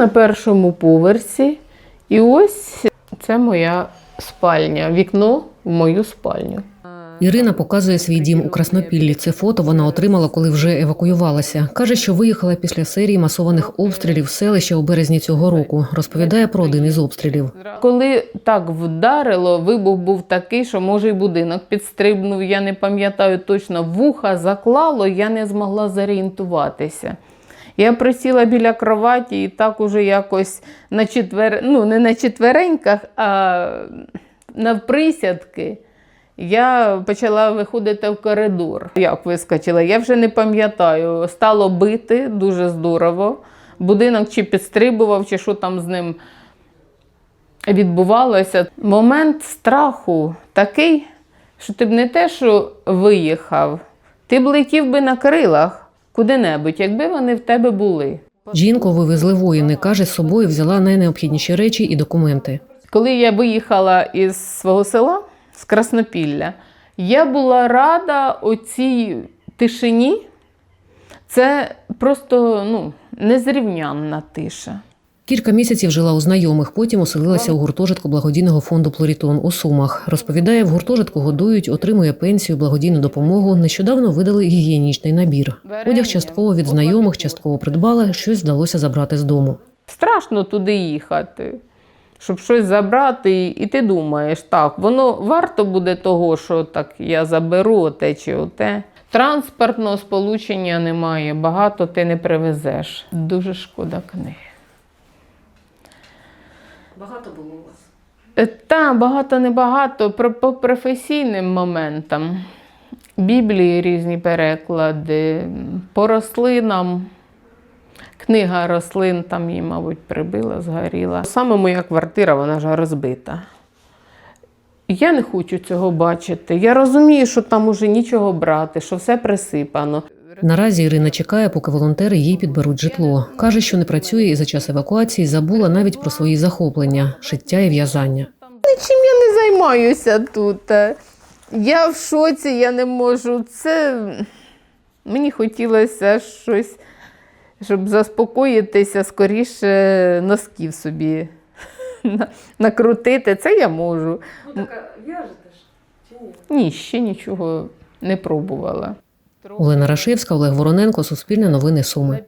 на першому поверсі, і ось це моя спальня, вікно в мою спальню. Ірина показує свій дім у Краснопіллі. Це фото вона отримала, коли вже евакуювалася. Каже, що виїхала після серії масованих обстрілів селища у березні цього року. Розповідає про один із обстрілів. Коли так вдарило, вибух був такий, що може й будинок підстрибнув. Я не пам'ятаю точно, вуха заклало, я не змогла зорієнтуватися. Я присіла біля кроваті і так уже якось на четвер... ну, не на четвереньках, а навприсядки. Я почала виходити в коридор. Як вискочила? Я вже не пам'ятаю. Стало бити дуже здорово. Будинок чи підстрибував, чи що там з ним відбувалося. Момент страху такий, що ти б не те, що виїхав, ти б летів би на крилах куди-небудь, якби вони в тебе були. Жінку вивезли воїни. каже, з собою взяла найнеобхідніші речі і документи. Коли я виїхала із свого села, з Краснопілля, я була рада оцій тишині. Це просто ну, незрівнянна тиша. Кілька місяців жила у знайомих, потім оселилася у гуртожитку благодійного фонду Плорітон у Сумах. Розповідає, в гуртожитку годують, отримує пенсію, благодійну допомогу. Нещодавно видали гігієнічний набір. Одяг частково від знайомих, частково придбала, щось вдалося забрати з дому. Страшно туди їхати, щоб щось забрати, і ти думаєш, так, воно варто буде того, що так я заберу оте чи оте. Транспортного сполучення немає, багато ти не привезеш. Дуже шкода книги. Багато було у вас. Е, Та, багато небагато по професійним моментам. Біблії різні переклади, по рослинам. Книга рослин там її, мабуть, прибила, згоріла. Саме моя квартира, вона ж розбита. Я не хочу цього бачити. Я розумію, що там уже нічого брати, що все присипано. Наразі Ірина чекає, поки волонтери їй підберуть житло. Каже, що не працює і за час евакуації забула навіть про свої захоплення шиття і в'язання. Чим я не займаюся тут? Я в шоці, я не можу. Це мені хотілося щось, щоб заспокоїтися, скоріше носків собі накрутити. Це я можу. Ну, в'яжете ж чи ні? Ні, ще нічого не пробувала. Олена Рашевська, Олег Вороненко, Суспільне новини Суми.